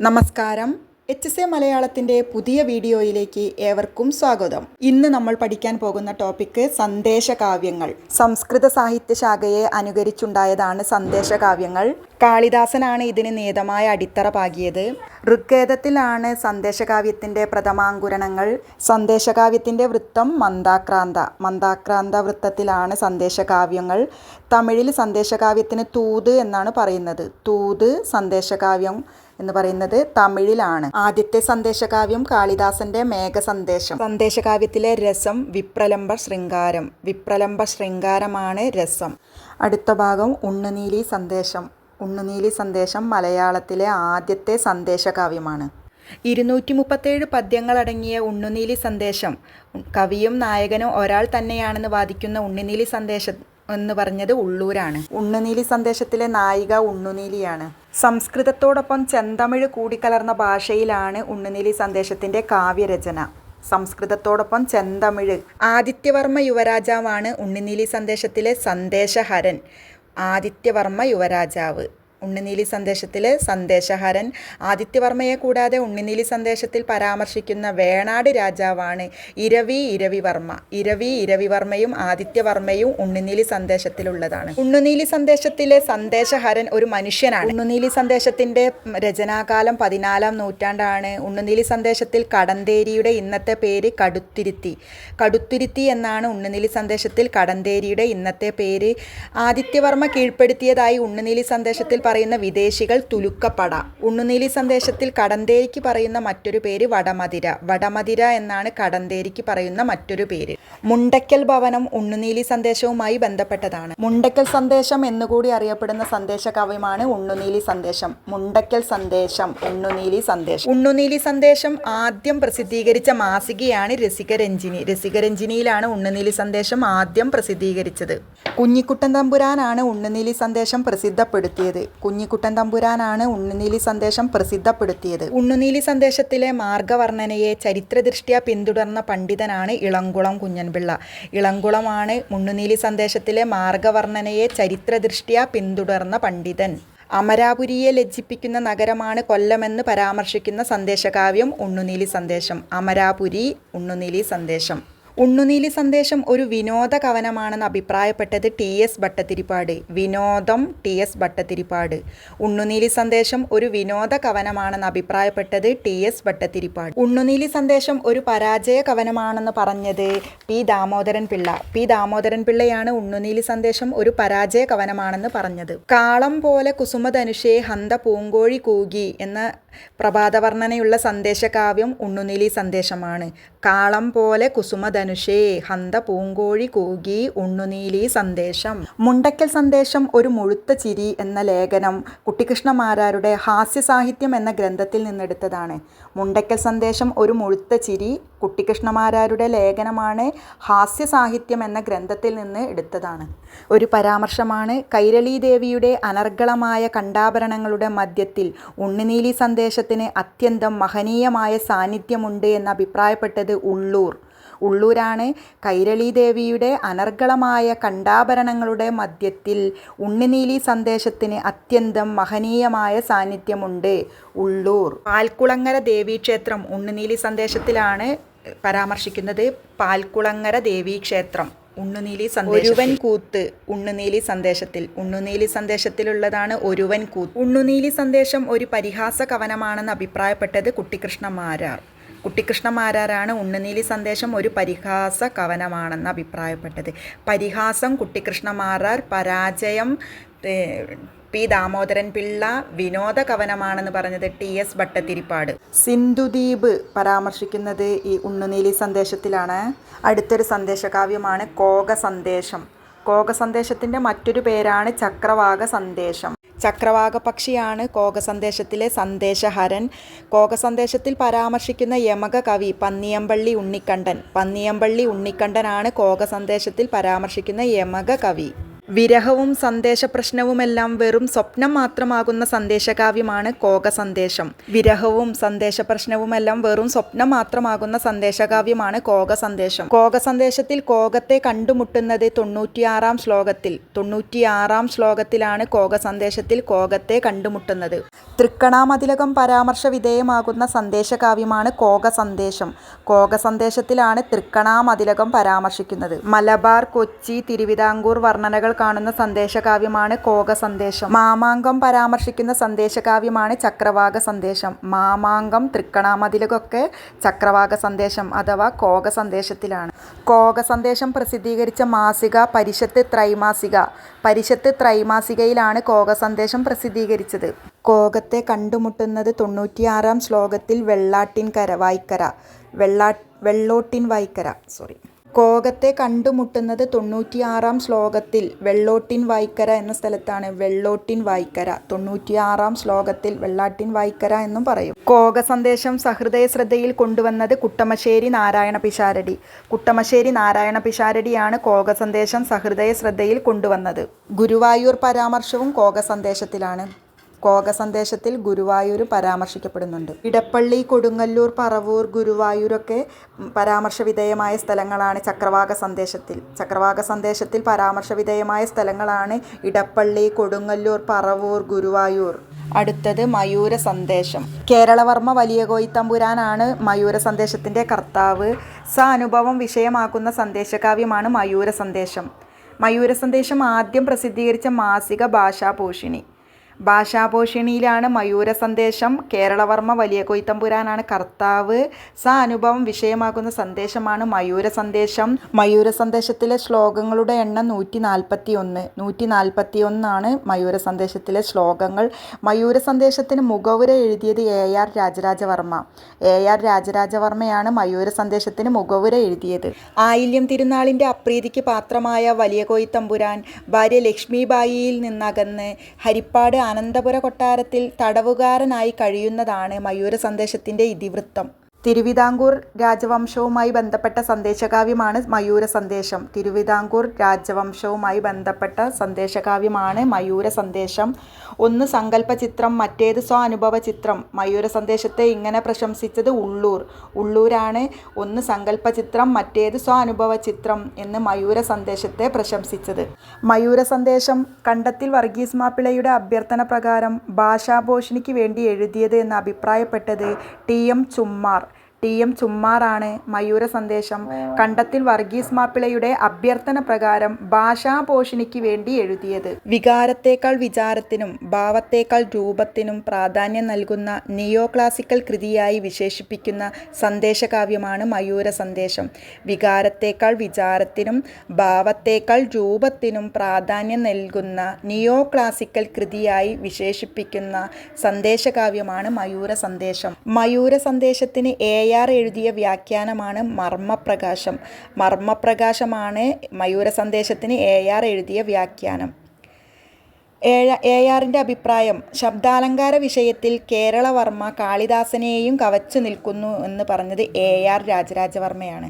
നമസ്കാരം. H S A മലയാളത്തിന്റെ പുതിയ വീഡിയോയിലേക്ക് ഏവർക്കും സ്വാഗതം. ഇന്ന് നമ്മൾ പഠിക്കാൻ പോകുന്ന ടോപ്പിക്ക് സന്ദേശകാവ്യങ്ങൾ. സംസ്കൃത സാഹിത്യ ശാഖയെ അനുകരിച്ചുണ്ടായതാണ് സന്ദേശകാവ്യങ്ങൾ. കാളിദാസനാണ് ഇതിന് നിയതമായ അടിത്തറ പാകിയത്. ഋഗ്വേദത്തിലാണ് സന്ദേശകാവ്യത്തിന്റെ പ്രഥമാങ്കുരണങ്ങൾ. സന്ദേശകാവ്യത്തിന്റെ വൃത്തം മന്ദാക്രാന്ത. മന്ദാക്രാന്ത വൃത്തത്തിലാണ് സന്ദേശകാവ്യങ്ങൾ. തമിഴിൽ സന്ദേശകാവ്യത്തിന് തൂത് എന്നാണ് പറയുന്നത്. തൂത് സന്ദേശകാവ്യം എന്ന് പറയുന്നത് തമിഴിലാണ്. ആദ്യത്തെ സന്ദേശകാവ്യം കാളിദാസന്റെ മേഘസന്ദേശം. സന്ദേശകാവ്യത്തിലെ രസം വിപ്രലംബ ശൃംഗാരം. വിപ്രലംബ ശൃംഗാരമാണ് രസം. അടുത്ത ഭാഗം ഉണ്ണുനീലി സന്ദേശം. ഉണ്ണുനീലി സന്ദേശം മലയാളത്തിലെ ആദ്യത്തെ സന്ദേശകാവ്യമാണ്. ഇരുന്നൂറ്റി മുപ്പത്തേഴ് പദ്യങ്ങളടങ്ങിയ ഉണ്ണുനീലി സന്ദേശം. കവിയും നായകനും ഒരാൾ തന്നെയാണെന്ന് വാദിക്കുന്ന ഉണ്ണുനീലി സന്ദേശം എന്ന് പറഞ്ഞത് ഉള്ളൂരാണ്. ഉണ്ണുനീലി സന്ദേശത്തിലെ നായിക ഉണ്ണുനീലിയാണ്. സംസ്കൃതത്തോടൊപ്പം ചെന്തമിഴ് കൂടിക്കലർന്ന ഭാഷയിലാണ് ഉണ്ണുനീലി സന്ദേശത്തിന്റെ കാവ്യരചന. സംസ്കൃതത്തോടൊപ്പം ചെന്തമിഴ്. ആദിത്യവർമ്മ യുവരാജാവാണ് ഉണ്ണുനീലി സന്ദേശത്തിലെ സന്ദേശഹരൻ. ആദിത്യവർമ്മ യുവരാജാവ്. ഉണ്ണിനീലി സന്ദേശത്തിൽ സന്ദേശഹരൻ. ആദിത്യവർമ്മയെ കൂടാതെ ഉണ്ണിനീലി സന്ദേശത്തിൽ പരാമർശിക്കുന്ന വേണാട് രാജാവാണ് ഇരവി ഇരവിവർമ്മ. ഇരവി ഇരവിവർമ്മയും ആദിത്യവർമ്മയും ഉണ്ണിനീലി സന്ദേശത്തിലുള്ളതാണ്. ഉണ്ണുനീലി സന്ദേശത്തിലെ സന്ദേശഹരൻ ഒരു മനുഷ്യനാണ്. ഉണ്ണുനീലി സന്ദേശത്തിന്റെ രചനാകാലം പതിനാലാം നൂറ്റാണ്ടാണ്. ഉണ്ണുനീലി സന്ദേശത്തിൽ കടന്തേരിയുടെ ഇന്നത്തെ പേര് കടുത്തിരുത്തി. കടുത്തിരുത്തി എന്നാണ് ഉണ്ണുനീലി സന്ദേശത്തിൽ കടന്തേരിയുടെ ഇന്നത്തെ പേര്. ആദിത്യവർമ്മ കീഴ്പ്പെടുത്തിയതായി ഉണ്ണുനീലി സന്ദേശത്തിൽ പറയുന്ന വിദേശികൾ തുലുക്കപ്പട. ഉണ്ണുനീലി സന്ദേശത്തിൽ കടന്തേരിക്ക് പറയുന്ന മറ്റൊരു പേര് വടമതിര. വടമതിര എന്നാണ് കടന്തേരിക്ക് പറയുന്ന മറ്റൊരു പേര്. മുണ്ടക്കൽ ഭവനം ഉണ്ണുനീലി സന്ദേശവുമായി ബന്ധപ്പെട്ടതാണ്. മുണ്ടക്കൽ സന്ദേശം എന്നുകൂടി അറിയപ്പെടുന്ന സന്ദേശ സന്ദേശകാവ്യമാണ് ഉണ്ണുനീലി സന്ദേശം. മുണ്ടക്കൽ സന്ദേശം ഉണ്ണുനീലി സന്ദേശം. ഉണ്ണുനീലി സന്ദേശം ആദ്യം പ്രസിദ്ധീകരിച്ച മാസികയാണ് രസികരഞ്ജിനി. രസികരഞ്ജിനിയിലാണ് ഉണ്ണുനീലി സന്ദേശം ആദ്യം പ്രസിദ്ധീകരിച്ചത്. കുഞ്ഞിക്കുട്ടൻ തമ്പുരാനാണ് ഉണ്ണുനീലി സന്ദേശം പ്രസിദ്ധപ്പെടുത്തിയത്. കുഞ്ഞിക്കുട്ടൻ തമ്പുരാനാണ് ഉണ്ണുനീലി സന്ദേശം പ്രസിദ്ധപ്പെടുത്തിയത്. ഉണ്ണുനീലി സന്ദേശത്തിലെ മാർഗവർണനയെ ചരിത്രദൃഷ്ടിയ പിന്തുടർന്ന പണ്ഡിതനാണ് ഇളംകുളം കുഞ്ഞൻപിള്ള. ഇളംകുളമാണ് ഉണ്ണുനീലി സന്ദേശത്തിലെ മാർഗവർണനയെ ചരിത്രദൃഷ്ടിയ പിന്തുടർന്ന പണ്ഡിതൻ. അമരാപുരിയെ ലജ്ജിപ്പിക്കുന്ന നഗരമാണ് കൊല്ലമെന്ന് പരാമർശിക്കുന്ന സന്ദേശകാവ്യം ഉണ്ണുനീലി സന്ദേശം. അമരാപുരി ഉണ്ണുനീലി സന്ദേശം. ഉണ്ണുനീലി സന്ദേശം ഒരു വിനോദ കവനമാണെന്ന് അഭിപ്രായപ്പെട്ടത് ടി എസ് ഭട്ടത്തിരിപ്പാട് വിനോദം ടി എസ് ഭട്ടത്തിരിപ്പാട് ഉണ്ണുനീലി സന്ദേശം ഒരു വിനോദ കവനമാണെന്ന് അഭിപ്രായപ്പെട്ടത് ടി എസ് ഭട്ടത്തിരിപ്പാട് ഉണ്ണുനീലി സന്ദേശം ഒരു പരാജയ കവനമാണെന്ന് പറഞ്ഞത് പി ദാമോദരൻ പിള്ള. പി ദാമോദരൻ പിള്ളയാണ് ഉണ്ണുനീലി സന്ദേശം ഒരു പരാജയ കവനമാണെന്ന് പറഞ്ഞത്. കാളം പോലെ കുസുമധനുഷേ ഹന്ത പൂങ്കോഴി കൂകി എന്ന പ്രഭാതവർണനയുള്ള സന്ദേശകാവ്യം ഉണ്ണുനിലി സന്ദേശമാണ്. കാളം പോലെ കുസുമധനുഷേ ഹന്ത പൂങ്കോഴി കൂകി ഉണ്ണുനീലി സന്ദേശം. മുണ്ടക്കൽ സന്ദേശം ഒരു മുഴുത്ത ചിരി എന്ന ലേഖനം കുട്ടിക്കൃഷ്ണമാരാരുടെ ഹാസ്യസാഹിത്യം എന്ന ഗ്രന്ഥത്തിൽ നിന്നെടുത്തതാണ്. മുണ്ടക്കൽ സന്ദേശം ഒരു മുഴുത്ത ചിരി കുട്ടിക്കൃഷ്ണമാരാരുടെ ലേഖനമാണ് ഹാസ്യസാഹിത്യം എന്ന ഗ്രന്ഥത്തിൽ നിന്ന് എടുത്തതാണ്. ഒരു പരാമർശമാണ് കൈരളീദേവിയുടെ അനർഗളമായ കണ്ടാഭരണങ്ങളുടെ മധ്യത്തിൽ ഉണ്ണുനീലി സന്ദേശത്തിന് അത്യന്തം മഹനീയമായ സാന്നിധ്യമുണ്ട് എന്ന് അഭിപ്രായപ്പെട്ടത് ഉള്ളൂർ. ഉള്ളൂരാണ് കൈരളി ദേവിയുടെ അനർഗളമായ കണ്ടാഭരണങ്ങളുടെ മധ്യത്തിൽ ഉണ്ണിനീലി സന്ദേശത്തിന് അത്യന്തം മഹനീയമായ സാന്നിധ്യമുണ്ട് ഉള്ളൂർ. പാൽക്കുളങ്ങര ദേവീക്ഷേത്രം ഉണ്ണിനീലി സന്ദേശത്തിലാണ് പരാമർശിക്കുന്നത്. പാൽക്കുളങ്ങര ദേവീക്ഷേത്രം. ഉണ്ണുനീലി സന്ദേശം ഒരുവൻ കൂത്ത് ഉണ്ണുനീലി സന്ദേശത്തിൽ. ഉണ്ണുനീലി സന്ദേശത്തിലുള്ളതാണ് ഒരുവൻ കൂത്ത്. ഉണ്ണുനീലി സന്ദേശം ഒരു പരിഹാസ കവനമാണെന്ന് അഭിപ്രായപ്പെട്ടത് കുട്ടിക്കൃഷ്ണ മാരാർ. കുട്ടിക്കൃഷ്ണ മാരാരാണ് ഉണ്ണുനീലി സന്ദേശം ഒരു പരിഹാസ കവനമാണെന്ന് അഭിപ്രായപ്പെട്ടത്. പരിഹാസം കുട്ടിക്കൃഷ്ണമാരാർ പരാജയം പി ദാമോദരൻ പിള്ള വിനോദ കവനമാണെന്ന് പറഞ്ഞത് ടി എസ് ഭട്ടത്തിരിപ്പാട് സിന്ധുദ്വീപ് പരാമർശിക്കുന്നത് ഈ ഉണ്ണുനീലി സന്ദേശത്തിലാണ്. അടുത്തൊരു സന്ദേശകാവ്യമാണ് കോക സന്ദേശം. കോക സന്ദേശത്തിന്റെ മറ്റൊരു പേരാണ് ചക്രവാക സന്ദേശം. ചക്രവാക പക്ഷിയാണ് കോക സന്ദേശത്തിലെ സന്ദേശഹരൻ. കോക സന്ദേശത്തിൽ പരാമർശിക്കുന്ന യമക കവി പന്നിയമ്പള്ളി ഉണ്ണിക്കണ്ടൻ പന്നിയമ്പള്ളി ഉണ്ണിക്കണ്ടനാണ് കോക സന്ദേശത്തിൽ പരാമർശിക്കുന്ന യമക കവി. വിരഹവും സന്ദേശപ്രശ്നവുമെല്ലാം വെറും സ്വപ്നം മാത്രമാകുന്ന സന്ദേശകാവ്യമാണ് കോക സന്ദേശം വിരഹവും സന്ദേശപ്രശ്നവുമെല്ലാം വെറും സ്വപ്നം മാത്രമാകുന്ന സന്ദേശകാവ്യമാണ് കോക സന്ദേശം കോക സന്ദേശത്തിൽ കോകത്തെ കണ്ടുമുട്ടുന്നത് തൊണ്ണൂറ്റിയാറാം ശ്ലോകത്തിൽ. തൊണ്ണൂറ്റിയാറാം ശ്ലോകത്തിലാണ് കോക സന്ദേശത്തിൽ കോകത്തെ കണ്ടുമുട്ടുന്നത്. തൃക്കണാമതിലകം പരാമർശ വിധേയമാകുന്ന സന്ദേശകാവ്യമാണ് കോക സന്ദേശം കോക സന്ദേശത്തിലാണ് തൃക്കണാമതിലകം പരാമർശിക്കുന്നത്. മലബാർ കൊച്ചി തിരുവിതാംകൂർ വർണനകൾ കാണുന്ന സന്ദേശകാവ്യമാണ് കോക സന്ദേശം മാമാങ്കം പരാമർശിക്കുന്ന സന്ദേശകാവ്യമാണ് ചക്രവാക സന്ദേശം മാമാങ്കം തൃക്കണാമതിലൊക്കെ ചക്രവാക സന്ദേശം അഥവാ കോക സന്ദേശത്തിലാണ് കോക സന്ദേശം പ്രസിദ്ധീകരിച്ച മാസിക പരിഷത്ത് ത്രൈമാസിക. പരിഷത്ത് ത്രൈമാസികയിലാണ് കോക സന്ദേശം പ്രസിദ്ധീകരിച്ചത്. കോകത്തെ കണ്ടുമുട്ടുന്നത് തൊണ്ണൂറ്റിയാറാം ശ്ലോകത്തിൽ വെള്ളാട്ടിൻകര വായിക്കര വെള്ളാ വെള്ളോട്ടിൻ വായിക്കര സോറി കോകത്തെ കണ്ടുമുട്ടുന്നത് തൊണ്ണൂറ്റിയാറാം ശ്ലോകത്തിൽ വെള്ളോട്ടിൻ വായ്ക്കര എന്ന സ്ഥലത്താണ്. വെള്ളോട്ടിൻ വായ്ക്കര തൊണ്ണൂറ്റിയാറാം ശ്ലോകത്തിൽ വെള്ളാട്ടിൻ വായ്ക്കര എന്നും പറയും. കോക സന്ദേശം സഹൃദയ ശ്രദ്ധയിൽ കൊണ്ടുവന്നത് കുട്ടമശ്ശേരി നാരായണ പിഷാരടി. കുട്ടമശ്ശേരി നാരായണ പിഷാരടിയാണ് കോക സന്ദേശം സഹൃദയ ശ്രദ്ധയിൽ കൊണ്ടുവന്നത്. ഗുരുവായൂർ പരാമർശവും കോക സന്ദേശത്തിലാണ് കോക സന്ദേശത്തിൽ ഗുരുവായൂർ പരാമർശിക്കപ്പെടുന്നുണ്ട്. ഇടപ്പള്ളി കൊടുങ്ങല്ലൂർ പറവൂർ ഗുരുവായൂരൊക്കെ പരാമർശ വിധേയമായ സ്ഥലങ്ങളാണ് ചക്രവാക സന്ദേശത്തിൽ. ചക്രവാക സന്ദേശത്തിൽ പരാമർശ വിധേയമായ സ്ഥലങ്ങളാണ് ഇടപ്പള്ളി കൊടുങ്ങല്ലൂർ പറവൂർ ഗുരുവായൂർ. അടുത്തത് മയൂര സന്ദേശം. കേരളവർമ്മ വലിയ കോയിത്തമ്പുരാനാണ് മയൂര സന്ദേശത്തിന്റെ കർത്താവ്. സ അനുഭവം വിഷയമാക്കുന്ന സന്ദേശകാവ്യമാണ് മയൂര സന്ദേശം. മയൂര സന്ദേശം ആദ്യം പ്രസിദ്ധീകരിച്ച മാസിക ഭാഷാഭൂഷിണി ഭാഷാഭൂഷണിയിലാണ് മയൂര സന്ദേശം. കേരളവർമ്മ വലിയ കൊയ്ത്തമ്പുരാനാണ് കർത്താവ്. സ അനുഭവം വിഷയമാകുന്ന സന്ദേശമാണ് മയൂര സന്ദേശം. മയൂര സന്ദേശത്തിലെ ശ്ലോകങ്ങളുടെ എണ്ണം നൂറ്റി നാൽപ്പത്തി ഒന്ന് നൂറ്റി നാൽപ്പത്തി ഒന്നാണ് മയൂര സന്ദേശത്തിലെ ശ്ലോകങ്ങൾ. മയൂര സന്ദേശത്തിന് മുഖവുര എഴുതിയത് A R Raja Raja Varma. A R രാജരാജവർമ്മയാണ് മയൂര സന്ദേശത്തിന് മുഖവുര എഴുതിയത്. ആയില്യം തിരുനാളിന്റെ അപ്രീതിക്ക് പാത്രമായ വലിയ കോയിത്തമ്പുരാൻ ഭാര്യ ലക്ഷ്മിബായിയിൽ നിന്നകന്ന് ഹരിപ്പാട് അനന്തപുര കൊട്ടാരത്തിൽ തടവുകാരനായി കഴിയുന്നതാണ് മയൂര സന്ദേശത്തിന്റെ ഇതിവൃത്തം. തിരുവിതാംകൂർ രാജവംശവുമായി ബന്ധപ്പെട്ട സന്ദേശകാവ്യമാണ് മയൂര സന്ദേശം. തിരുവിതാംകൂർ രാജവംശവുമായി ബന്ധപ്പെട്ട സന്ദേശകാവ്യമാണ് മയൂര സന്ദേശം. ഒന്ന് സങ്കല്പ ചിത്രം മറ്റേത് സ്വ അനുഭവ ചിത്രം. മയൂര സന്ദേശത്തെ ഇങ്ങനെ പ്രശംസിച്ചത് ഉള്ളൂർ. ഉള്ളൂരാണ് ഒന്ന് സങ്കല്പ ചിത്രം മറ്റേത് സ്വ അനുഭവ ചിത്രം എന്ന് മയൂര സന്ദേശത്തെ പ്രശംസിച്ചത്. മയൂര സന്ദേശം കണ്ടത്തിൽ വർഗീസ് മാപ്പിളയുടെ അഭ്യർത്ഥന പ്രകാരം ഭാഷാഭോഷണിക്ക് വേണ്ടി എഴുതിയത് എന്ന് അഭിപ്രായപ്പെട്ടത് T. M. Chummar. T M ചുമ്മാറാണ് Mayura Sandesam. കണ്ടത്തിൽ വർഗീസ് മാപ്പിളയുടെ അഭ്യർത്ഥന പ്രകാരം ഭാഷാപോഷിണിക്ക് വേണ്ടി എഴുതിയത്. വികാരത്തേക്കാൾ വിചാരത്തിനും ഭാവത്തേക്കാൾ രൂപത്തിനും പ്രാധാന്യം നൽകുന്ന നിയോ ക്ലാസിക്കൽ കൃതിയായി വിശേഷിപ്പിക്കുന്ന സന്ദേശകാവ്യമാണ് മയൂര സന്ദേശം. വികാരത്തേക്കാൾ വിചാരത്തിനും ഭാവത്തേക്കാൾ രൂപത്തിനും പ്രാധാന്യം നൽകുന്ന നിയോ ക്ലാസിക്കൽ കൃതിയായി വിശേഷിപ്പിക്കുന്ന സന്ദേശകാവ്യമാണ് മയൂര സന്ദേശം. മയൂര സന്ദേശത്തിന് എ ആർ എഴുതിയ വ്യാഖ്യാനമാണ് മർമ്മപ്രകാശം. മർമ്മപ്രകാശമാണ് മയൂര സന്ദേശത്തിന് എ ആർ എഴുതിയ വ്യാഖ്യാനം. ഏഴ എ ആറിന്റെ അഭിപ്രായം ശബ്ദാലങ്കാര വിഷയത്തിൽ കേരളവർമ്മ കാളിദാസനെയും കവച്ചു നിൽക്കുന്നു എന്ന് പറഞ്ഞത് എ ആർ രാജരാജവർമ്മയാണ്.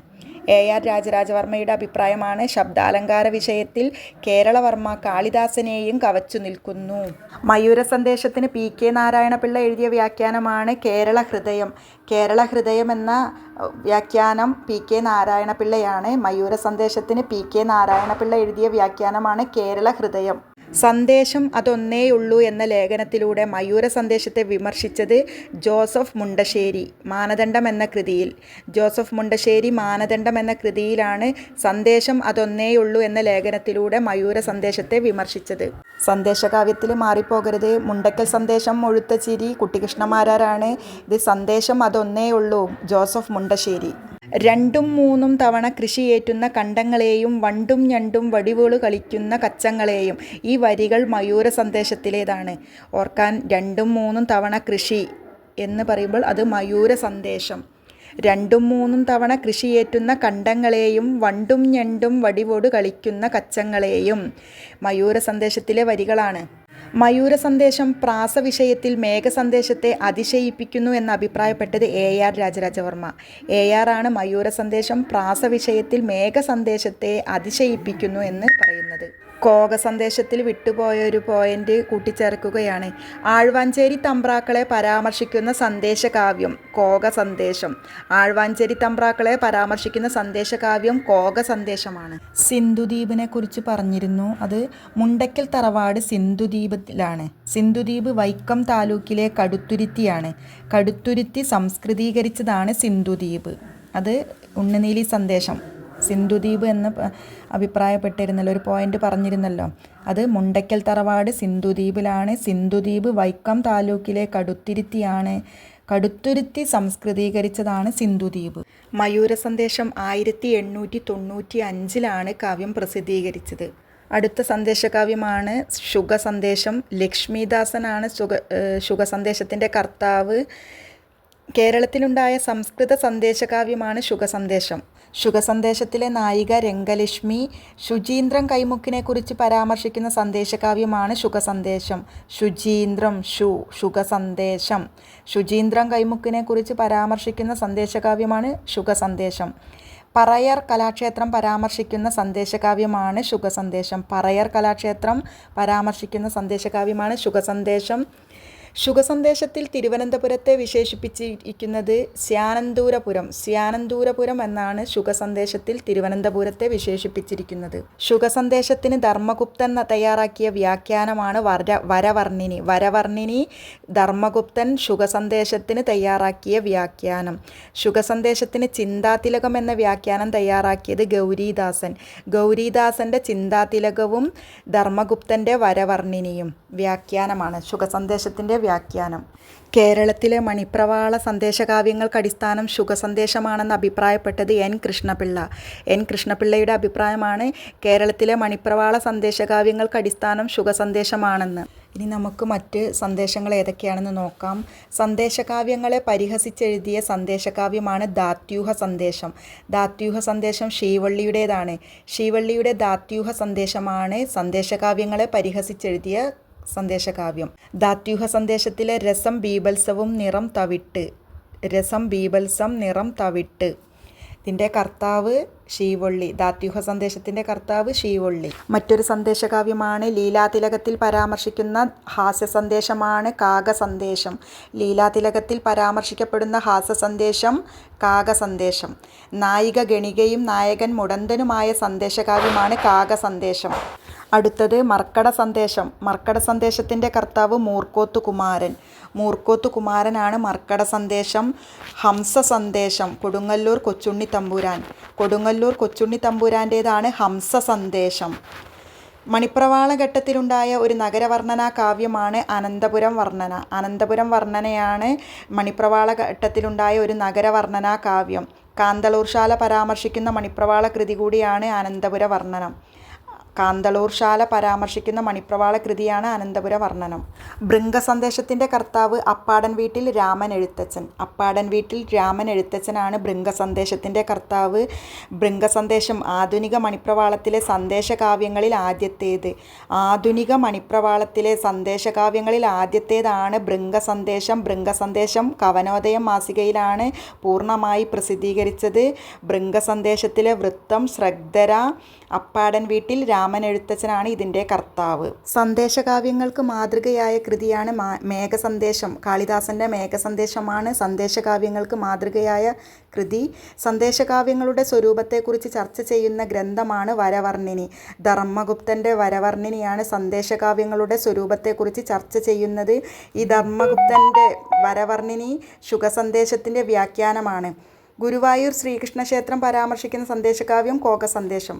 എ ആർ രാജരാജവർമ്മയുടെ അഭിപ്രായമാണ്. ശബ്ദാലങ്കാര വിഷയത്തിൽ കേരളവർമ്മ കാളിദാസനെയും കവച്ചു നിൽക്കുന്നു. മയൂര സന്ദേശത്തിന് പി കെ നാരായണപിള്ള എഴുതിയ വ്യാഖ്യാനമാണ് കേരള ഹൃദയം. കേരള ഹൃദയം എന്ന വ്യാഖ്യാനം പി കെ നാരായണപിള്ളയാണ്. മയൂര സന്ദേശത്തിന് പി കെ നാരായണപിള്ള എഴുതിയ വ്യാഖ്യാനമാണ് കേരള ഹൃദയം. സന്ദേശം അതൊന്നേയുള്ളൂ എന്ന ലേഖനത്തിലൂടെ മയൂര സന്ദേശത്തെ വിമർശിച്ചത് ജോസഫ് മുണ്ടശ്ശേരി മാനദണ്ഡം എന്ന കൃതിയിൽ. ജോസഫ് മുണ്ടശ്ശേരി മാനദണ്ഡം എന്ന കൃതിയിലാണ് സന്ദേശം അതൊന്നേയുള്ളൂ എന്ന ലേഖനത്തിലൂടെ മയൂര സന്ദേശത്തെ വിമർശിച്ചത്. സന്ദേശകാവ്യത്തിൽ മാറിപ്പോകരുത്. മുണ്ടക്കൽ സന്ദേശം മുഴുത്ത ചിരി കുട്ടികൃഷ്ണമാരാരാണ്. ഇത് സന്ദേശം അതൊന്നേയുള്ളൂ. ജോസഫ് മുണ്ടശ്ശേരി. രണ്ടും മൂന്നും തവണ കൃഷിയേറ്റുന്ന കണ്ടങ്ങളെയും വണ്ടും ഞണ്ടും വടിവുകൾ കളിക്കുന്ന കച്ചങ്ങളെയും ഈ വരികൾ മയൂര സന്ദേശത്തിലേതാണ്. ഓർക്കാൻ രണ്ടും മൂന്നും തവണ കൃഷി എന്ന് പറയുമ്പോൾ അത് മയൂര സന്ദേശം. രണ്ടും മൂന്നും തവണ കൃഷിയേറ്റുന്ന കണ്ടങ്ങളെയും വണ്ടും ഞണ്ടും വടിവോട് കളിക്കുന്ന കച്ചങ്ങളെയും മയൂര സന്ദേശത്തിലെ വരികളാണ്. മയൂര സന്ദേശം പ്രാസവിഷയത്തിൽ മേഘസന്ദേശത്തെ അതിശയിപ്പിക്കുന്നു എന്ന് അഭിപ്രായപ്പെട്ടത് A R Rajarajavarma. A R ആണ് മയൂര സന്ദേശം പ്രാസവിഷയത്തിൽ മേഘസന്ദേശത്തെ അതിശയിപ്പിക്കുന്നു എന്ന് പറയുന്നത്. കോക സന്ദേശത്തിൽ വിട്ടുപോയ ഒരു പോയിന്റ് കൂട്ടിച്ചേർക്കുകയാണ്. ആഴ്വാഞ്ചേരി തമ്പ്രാക്കളെ പരാമർശിക്കുന്ന സന്ദേശകാവ്യം കോക സന്ദേശം ആഴ്വാഞ്ചേരി തമ്പ്രാക്കളെ പരാമർശിക്കുന്ന സന്ദേശകാവ്യം കോക സന്ദേശമാണ് സിന്ധുദ്വീപിനെ കുറിച്ച് പറഞ്ഞിരുന്നു. അത് മുണ്ടക്കൽ തറവാട് സിന്ധുദ്വീപിലാണ്. സിന്ധുദ്വീപ് വൈക്കം താലൂക്കിലെ കടുത്തുരുത്തിയാണ്. കടുത്തുരുത്തി സംസ്കൃതീകരിച്ചതാണ് സിന്ധുദ്വീപ്. അത് ഉണ്ണനീലി സന്ദേശം. സിന്ധുദ്വീപ് എന്ന് അഭിപ്രായപ്പെട്ടിരുന്നല്ലോ ഒരു പോയിന്റ് പറഞ്ഞിരുന്നല്ലോ. അത് മുണ്ടയ്ക്കൽ തറവാട് സിന്ധുദ്വീപിലാണ്. സിന്ധുദ്വീപ് വൈക്കം താലൂക്കിലെ കടുത്തിരുത്തിയാണ് കടുത്തുരുത്തി സംസ്കൃതീകരിച്ചതാണ് സിന്ധുദ്വീപ്. മയൂര സന്ദേശം ആയിരത്തി എണ്ണൂറ്റി തൊണ്ണൂറ്റി അഞ്ചിലാണ് കാവ്യം പ്രസിദ്ധീകരിച്ചത്. അടുത്ത സന്ദേശകാവ്യമാണ് ശുഗ സന്ദേശം. ലക്ഷ്മിദാസനാണ് ശുഗ ശുഗ സന്ദേശത്തിന്റെ കർത്താവ്. കേരളത്തിലുണ്ടായ സംസ്കൃത സന്ദേശകാവ്യമാണ് ശുഗസന്ദേശം ശുഗസന്ദേശത്തിലെ നായിക രംഗലക്ഷ്മി ശുചീന്ദ്രം കൈമുക്കിനെ കുറിച്ച് പരാമർശിക്കുന്ന സന്ദേശകാവ്യമാണ് ശുഗസന്ദേശം. ശുചീന്ദ്രം ശു ശുഗസന്ദേശം. ശുചീന്ദ്രം കൈമുക്കിനെ കുറിച്ച് പരാമർശിക്കുന്ന സന്ദേശകാവ്യമാണ് ശുഗസന്ദേശം. പറയർ കലാക്ഷേത്രം പരാമർശിക്കുന്ന സന്ദേശകാവ്യമാണ് ശുഗസന്ദേശം. പറയർ കലാക്ഷേത്രം പരാമർശിക്കുന്ന സന്ദേശകാവ്യമാണ് ശുഗസന്ദേശം. ശുഗസന്ദേശത്തിൽ തിരുവനന്തപുരത്തെ വിശേഷിപ്പിച്ചിരിക്കുന്നത് സ്യാനന്തൂരപുരം സ്യാനന്തൂരപുരം എന്നാണ് ശുഗസന്ദേശത്തിൽ തിരുവനന്തപുരത്തെ വിശേഷിപ്പിച്ചിരിക്കുന്നത്. ശുഖസന്ദേശത്തിന് ധർമ്മഗുപ്തൻ തയ്യാറാക്കിയ വ്യാഖ്യാനമാണ് വര വരവർണിനി വരവർണിനി ധർമ്മഗുപ്തൻ ശുഖസന്ദേശത്തിന് തയ്യാറാക്കിയ വ്യാഖ്യാനം. ശുഖസന്ദേശത്തിന് ചിന്താതിലകം എന്ന വ്യാഖ്യാനം തയ്യാറാക്കിയത് ഗൗരീദാസൻ. ഗൗരീദാസന്റെ ചിന്താതിലകവും ധർമ്മഗുപ്തന്റെ വരവർണിനിയും വ്യാഖ്യാനമാണ്. ശുഗസന്ദേശത്തിന്റെ വ്യാഖ്യാനം. കേരളത്തിലെ മണിപ്രവാള സന്ദേശകാവ്യങ്ങൾക്ക് അടിസ്ഥാനം ശുഗസന്ദേശമാണെന്ന് അഭിപ്രായപ്പെട്ടത് എൻ. കൃഷ്ണപിള്ള. എൻ. കൃഷ്ണപിള്ളയുടെ അഭിപ്രായമാണ് കേരളത്തിലെ മണിപ്രവാള സന്ദേശകാവ്യങ്ങൾക്ക് അടിസ്ഥാനം ശുഗസന്ദേശമാണെന്ന് ഇനി നമുക്ക് മറ്റ് സന്ദേശങ്ങൾ ഏതൊക്കെയാണെന്ന് നോക്കാം. സന്ദേശകാവ്യങ്ങളെ പരിഹസിച്ചെഴുതിയ സന്ദേശകാവ്യമാണ് ദാത്യൂഹ സന്ദേശം. ദാത്യൂഹ സന്ദേശം ശ്രീവള്ളിയുടേതാണ്. ശ്രീവള്ളിയുടെ ദാത്യൂഹ സന്ദേശമാണ് സന്ദേശകാവ്യങ്ങളെ പരിഹസിച്ചെഴുതിയ സന്ദേശകാവ്യം. ദാത്യൂഹ സന്ദേശത്തിലെ രസം ബീഭത്സവും നിറം തവിട്ട്. രസം ബീഭത്സം നിറം തവിട്ട്. ഇതിന്റെ കർത്താവ് ശീവൊള്ളി. ദാത്യൂഹ സന്ദേശത്തിന്റെ കർത്താവ് ശീവൊള്ളി. മറ്റൊരു സന്ദേശകാവ്യമാണ് ലീലാതിലകത്തിൽ പരാമർശിക്കുന്ന ഹാസ്യ സന്ദേശമാണ് കാക സന്ദേശം ലീലാതിലകത്തിൽ പരാമർശിക്കപ്പെടുന്ന ഹാസ്യ സന്ദേശം കാക സന്ദേശം നായിക ഗണികയും നായകൻ മുടന്തനുമായ സന്ദേശകാവ്യമാണ് കാക സന്ദേശം അടുത്തത് മർക്കട സന്ദേശം. മർക്കട സന്ദേശത്തിന്റെ കർത്താവ് മൂർക്കോത്ത് കുമാരൻ മൂർക്കോത്ത് കുമാരനാണ് മർക്കട സന്ദേശം ഹംസ സന്ദേശം കൊടുങ്ങല്ലൂർ കൊച്ചുണ്ണി തമ്പുരാൻ. കൊടുങ്ങല്ലൂർ കൊച്ചുണ്ണി തമ്പുരാന്റേതാണ് ഹംസ സന്ദേശം. മണിപ്രവാള ഘട്ടത്തിലുണ്ടായ ഒരു നഗരവർണനാ കാവ്യമാണ് അനന്തപുരം വർണന. അനന്തപുരം വർണനയാണ് മണിപ്രവാള ഘട്ടത്തിലുണ്ടായ ഒരു നഗരവർണനാ കാവ്യം. കാന്തളൂർശാല പരാമർശിക്കുന്ന മണിപ്രവാള കൃതി കൂടിയാണ് അനന്തപുര വർണനം. കാന്തളൂർശാല പരാമർശിക്കുന്ന മണിപ്രവാള കൃതിയാണ് അനന്തപുര വർണനം ഭൃംഗസന്ദേശത്തിന്റെ കർത്താവ് അപ്പാടൻ വീട്ടിൽ രാമൻ എഴുത്തച്ഛൻ അപ്പാടൻ വീട്ടിൽ രാമൻ എഴുത്തച്ഛനാണ് ഭൃംഗസന്ദേശത്തിന്റെ കർത്താവ്. ഭൃംഗസന്ദേശം ആധുനിക മണിപ്രവാളത്തിലെ സന്ദേശകാവ്യങ്ങളിൽ ആദ്യത്തേത്. ആധുനിക മണിപ്രവാളത്തിലെ സന്ദേശകാവ്യങ്ങളിൽ ആദ്യത്തേതാണ് ഭൃംഗസന്ദേശം. ഭൃംഗസന്ദേശം കവനോദയം മാസികയിലാണ് പൂർണമായി പ്രസിദ്ധീകരിച്ചത്. ഭൃംഗസന്ദേശത്തിലെ വൃത്തം ശ്രദ്ധര അപ്പാടൻ വീട്ടിൽ രാമൻ എഴുത്തച്ഛനാണ് ഇതിന്റെ കർത്താവ്. സന്ദേശകാവ്യങ്ങൾക്ക് മാതൃകയായ കൃതിയാണ് മേഘസന്ദേശം. കാളിദാസന്റെ മേഘസന്ദേശമാണ് സന്ദേശകാവ്യങ്ങൾക്ക് മാതൃകയായ കൃതി. സന്ദേശകാവ്യങ്ങളുടെ സ്വരൂപത്തെക്കുറിച്ച് ചർച്ച ചെയ്യുന്ന ഗ്രന്ഥമാണ് വരവർണിനി ധർമ്മഗുപ്തന്റെ വരവർണിനിയാണ് സന്ദേശകാവ്യങ്ങളുടെ സ്വരൂപത്തെക്കുറിച്ച് ചർച്ച ചെയ്യുന്നത്. ഈ ധർമ്മഗുപ്തന്റെ വരവർണിനി ശുഖസന്ദേശത്തിന്റെ വ്യാഖ്യാനമാണ്. ഗുരുവായൂർ ശ്രീകൃഷ്ണ ക്ഷേത്രം പരാമർശിക്കുന്ന സന്ദേശകാവ്യം കോക സന്ദേശം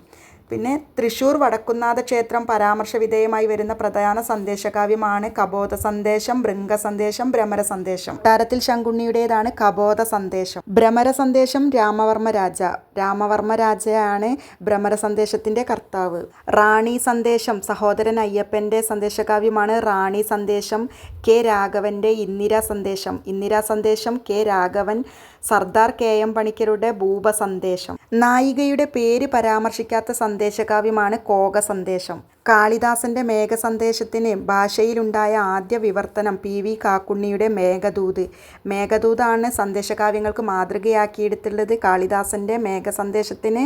പിന്നെ തൃശ്ശൂർ വടക്കുന്നാഥ ക്ഷേത്രം പരാമർശ വിധേയമായി വരുന്ന പ്രധാന സന്ദേശകാവ്യമാണ് കബോധ സന്ദേശം ഭൃംഗ സന്ദേശം ഭ്രമര സന്ദേശം താരത്തിൽ ശങ്കുണ്ണിയുടേതാണ് കബോധ സന്ദേശം ഭ്രമര സന്ദേശം രാമവർമ്മ രാജ രാമവർമ്മ രാജയാണ് ഭ്രമര സന്ദേശത്തിന്റെ കർത്താവ്. റാണി സന്ദേശം സഹോദരൻ അയ്യപ്പന്റെ സന്ദേശകാവ്യമാണ് റാണി സന്ദേശം K രാഘവന്റെ Indira Sandesam Indira Sandesam K Raghavan Sardar K M പണിക്കരുടെ ഭൂപസന്ദേശം. നായികയുടെ പേര് പരാമർശിക്കാത്ത സന്ദേശകാവ്യമാണ് കോക സന്ദേശം കാളിദാസന്റെ മേഘസന്ദേശത്തിന് ഭാഷയിലുണ്ടായ ആദ്യ വിവർത്തനം പി വി കാക്കുണ്ണിയുടെ മേഘദൂത്. മേഘദൂതാണ് സന്ദേശകാവ്യങ്ങൾക്ക് മാതൃകയാക്കിയെടുത്തുള്ളത്. കാളിദാസന്റെ മേഘസന്ദേശത്തിന്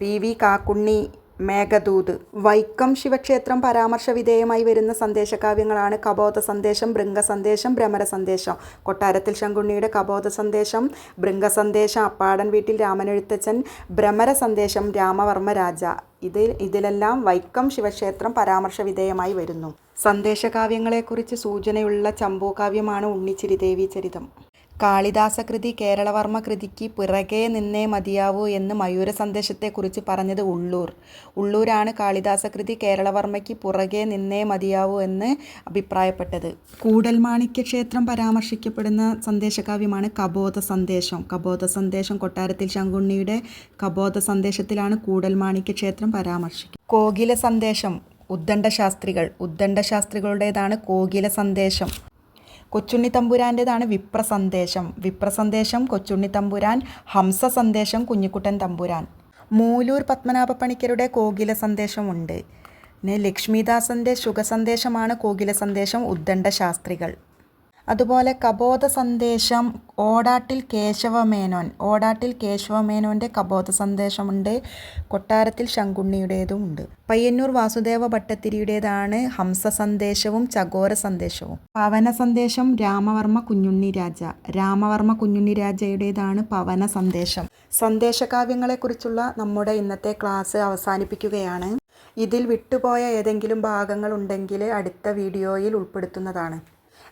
പി വി കാക്കുണ്ണി മേഘദൂത്. വൈക്കം ശിവക്ഷേത്രം പരാമർശ വിധേയമായി വരുന്ന സന്ദേശകാവ്യങ്ങളാണ് കബോധ സന്ദേശം ബൃംഗ സന്ദേശം ഭ്രമര സന്ദേശം. കൊട്ടാരത്തിൽ ശങ്കുണ്ണിയുടെ കബോധ സന്ദേശം ബൃംഗ സന്ദേശം അപ്പാടൻ വീട്ടിൽ രാമനെഴുത്തച്ഛൻ ഭ്രമര സന്ദേശം രാമവർമ്മ രാജ. ഇതിൽ ഇതിലെല്ലാം വൈക്കം ശിവക്ഷേത്രം പരാമർശ വിധേയമായി വരുന്നു. സന്ദേശകാവ്യങ്ങളെക്കുറിച്ച് സൂചനയുള്ള ചമ്പൂകാവ്യമാണ് ഉണ്ണിച്ചിരിദേവി ചരിതം. കാളിദാസകൃതി കേരളവർമ്മ കൃതിക്ക് പിറകെ നിന്നേ മതിയാവൂ എന്ന് മയൂര സന്ദേശത്തെക്കുറിച്ച് പറഞ്ഞത് ഉള്ളൂർ. ഉള്ളൂരാണ് കാളിദാസകൃതി കേരളവർമ്മയ്ക്ക് പുറകെ നിന്നേ മതിയാവൂ എന്ന് അഭിപ്രായപ്പെട്ടത്. കൂടൽമാണിക്യ ക്ഷേത്രം പരാമർശിക്കപ്പെടുന്ന സന്ദേശകാവ്യമാണ് കബോധ സന്ദേശം കബോധ സന്ദേശം കൊട്ടാരത്തിൽ ശങ്കുണ്ണിയുടെ കബോധ സന്ദേശത്തിലാണ് കൂടൽമാണിക്യ ക്ഷേത്രം പരാമർശിക്കുന്നത് കോകില സന്ദേശം ഉദ്ദണ്ഡ ശാസ്ത്രികൾ ഉദ്ദണ്ഡ ശാസ്ത്രികളുടേതാണ് കോകില സന്ദേശം കൊച്ചുണ്ണി തമ്പുരാന്റെതാണ് വിപ്രസന്ദേശം. വിപ്രസന്ദേശം വിപ്ര സന്ദേശം കൊച്ചുണ്ണി തമ്പുരാൻ ഹംസ സന്ദേശം കുഞ്ഞിക്കുട്ടൻ തമ്പുരാൻ. മൂലൂർ പത്മനാഭ പണിക്കരുടെ കോകില സന്ദേശമുണ്ട് പിന്നെ ലക്ഷ്മിദാസന്റെ ശുഖസന്ദേശമാണ് കോകില സന്ദേശം ഉദ്ദണ്ഡ ശാസ്ത്രികൾ അതുപോലെ കബോധ സന്ദേശം ഓടാട്ടിൽ കേശവമേനോൻ. ഓടാട്ടിൽ കേശവമേനോന്റെ കബോധ സന്ദേശമുണ്ട്. കൊട്ടാരത്തിൽ ശങ്കുണ്ണിയുടേതുമുണ്ട്. പയ്യന്നൂർ വാസുദേവ ഭട്ടത്തിരിയുടേതാണ് ഹംസ സന്ദേശവും ചകോര സന്ദേശവും. പവന സന്ദേശം രാമവർമ്മ കുഞ്ഞുണ്ണി രാജ. രാമവർമ്മ കുഞ്ഞുണ്ണി രാജയുടേതാണ് പവന സന്ദേശം. സന്ദേശകാവ്യങ്ങളെക്കുറിച്ചുള്ള നമ്മുടെ ഇന്നത്തെ ക്ലാസ് അവസാനിപ്പിക്കുകയാണ്. ഇതിൽ വിട്ടുപോയ ഏതെങ്കിലും ഭാഗങ്ങൾ ഉണ്ടെങ്കിൽ അടുത്ത വീഡിയോയിൽ ഉൾപ്പെടുത്തുന്നതാണ്.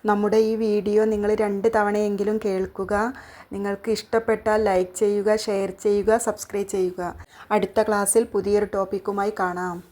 നമ്മുടെ ഈ വീഡിയോ നിങ്ങൾ രണ്ട് തവണയെങ്കിലും കേൾക്കുക. നിങ്ങൾക്ക് ഇഷ്ടപ്പെട്ടാൽ ലൈക്ക് ചെയ്യുക ഷെയർ ചെയ്യുക സബ്സ്ക്രൈബ് ചെയ്യുക. അടുത്ത ക്ലാസ്സിൽ പുതിയൊരു ടോപ്പിക്കുമായി കാണാം.